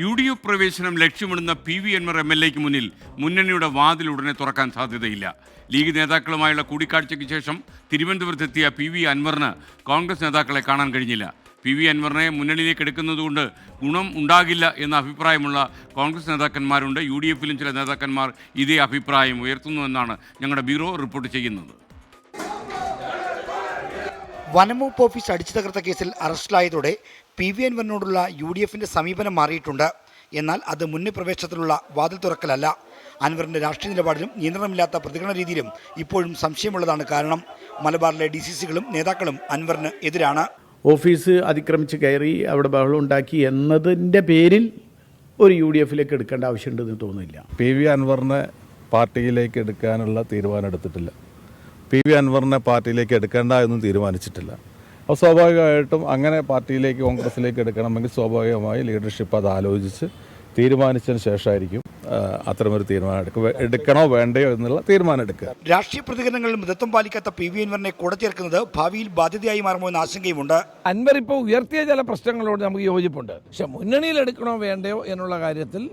U D F പ്രവേശനം ലക്ഷ്യമിടുന്ന P V Anwar M L എക്ക് മുന്നിൽ മുന്നണിയുടെ വാതിൽ ഉടനെ തുറക്കാൻ സാധ്യതയില്ല. ലീഗ് നേതാക്കളുമായുള്ള കൂടിക്കാഴ്ചയ്ക്ക് ശേഷം തിരുവനന്തപുരത്തെത്തിയ പി വി അൻവറിന് കോൺഗ്രസ് നേതാക്കളെ കാണാൻ കഴിഞ്ഞില്ല. പി വി അൻവറിനെ മുന്നണിയിലേക്ക് എടുക്കുന്നതുകൊണ്ട് ഗുണം ഉണ്ടാകില്ല എന്ന അഭിപ്രായമുള്ള കോൺഗ്രസ് നേതാക്കന്മാരുണ്ട്. യു ഡി എഫിലും ചില നേതാക്കന്മാർ ഇതേ അഭിപ്രായം ഉയർത്തുന്നുവെന്നാണ് ഞങ്ങളുടെ ബ്യൂറോ റിപ്പോർട്ട് ചെയ്യുന്നത്. വനംവകുപ്പ് ഓഫീസ് അടിച്ചു തകർത്ത കേസിൽ അറസ്റ്റിലായതോടെ പി വി അൻവറിനോടുള്ള യു ഡി എഫിന്റെ സമീപനം മാറിയിട്ടുണ്ട്. എന്നാൽ അത് മുന്നിൽ പ്രവേശനത്തിലുള്ള വാതിൽ തുറക്കലല്ല. അൻവറിന്റെ രാഷ്ട്രീയ നിലപാടിലും നിയന്ത്രണമില്ലാത്ത പ്രതികരണ രീതിയിലും ഇപ്പോഴും സംശയമുള്ളതാണ് കാരണം മലബാറിലെ ഡി സി സികളും നേതാക്കളും അൻവറിന് എതിരാണ്. ഓഫീസ് അതിക്രമിച്ച് കയറി അവിടെ ബഹളം ഉണ്ടാക്കി എന്നതിന്റെ പേരിൽ ഒരു യു ഡി എഫിലേക്ക് എടുക്കേണ്ട ആവശ്യമുണ്ടെന്ന് തോന്നുന്നില്ല. പി വി അൻവറിനെ പാർട്ടിയിലേക്ക് എടുക്കാനുള്ള തീരുമാനം എടുത്തിട്ടില്ല. പി വി അൻവറിനെ പാർട്ടിയിലേക്ക് എടുക്കേണ്ട എന്നും തീരുമാനിച്ചിട്ടില്ല. അപ്പോൾ സ്വാഭാവികമായിട്ടും അങ്ങനെ പാർട്ടിയിലേക്ക് കോൺഗ്രസിലേക്ക് എടുക്കണമെങ്കിൽ സ്വാഭാവികമായി ലീഡർഷിപ്പ് അത് ആലോചിച്ച് തീരുമാനിച്ചതിന് ശേഷമായിരിക്കും അത്തരമൊരു തീരുമാനം എടുക്കുക എടുക്കണോ വേണ്ടയോ എന്നുള്ള തീരുമാനം എടുക്കുക. രാഷ്ട്രീയ പ്രതികരണങ്ങളിൽ മിതത്വം പാലിക്കാത്ത പി വി അൻവറിനെ കൂടെ ചേർക്കുന്നത് ഭാവിയിൽ ബാധ്യതയായി മാറുമോ എന്ന ആശങ്കയുമുണ്ട്. അൻവർ ഇപ്പോൾ ഉയർത്തിയ ചില പ്രശ്നങ്ങളോട് നമുക്ക് യോജിപ്പുണ്ട്. പക്ഷെ മുന്നണിയിൽ എടുക്കണോ വേണ്ടയോ എന്നുള്ള കാര്യത്തിൽ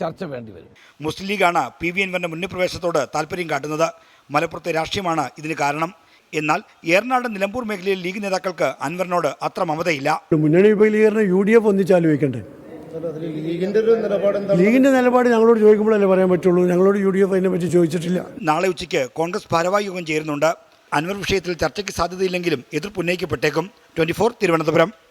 ചർച്ച വേണ്ടി വരും. മുസ്ലിം ലീഗാണ് പി വി എൻവറിന്റെ മുന്നിൽ പ്രവേശനത്തോട് താല്പര്യം കാട്ടുന്നത്. മലപ്പുറത്തെ രാഷ്ട്രീയമാണ് ഇതിന് കാരണം. എന്നാൽ ഏറനാട് നിലമ്പൂർ മേഖലയിൽ ലീഗ് നേതാക്കൾക്ക് അൻവറിനോട് അത്ര മമതയില്ല. മുന്നണി വിപുലീകരണം യു ഡി എഫ് ഒന്നിച്ചാലോചിക്കണ്ടേ ലീഗിന്റെ നിലപാട് ഞങ്ങളോട് ചോദിക്കുമ്പോഴല്ലേ പറയാൻ പറ്റുള്ളൂ. ഞങ്ങളോട് യു ഡി എഫ് അതിനെ പറ്റി ചോദിച്ചിട്ടില്ല. നാളെ ഉച്ചയ്ക്ക് കോൺഗ്രസ് ഭാരവാഹി യോഗം ചേരുന്നുണ്ട്. അൻവർ വിഷയത്തിൽ ചർച്ചയ്ക്ക് സാധ്യതയില്ലെങ്കിലും എതിർപ്പ് ഉന്നയിക്കപ്പെട്ടേക്കും. Twenty four Thiruvananthapuram.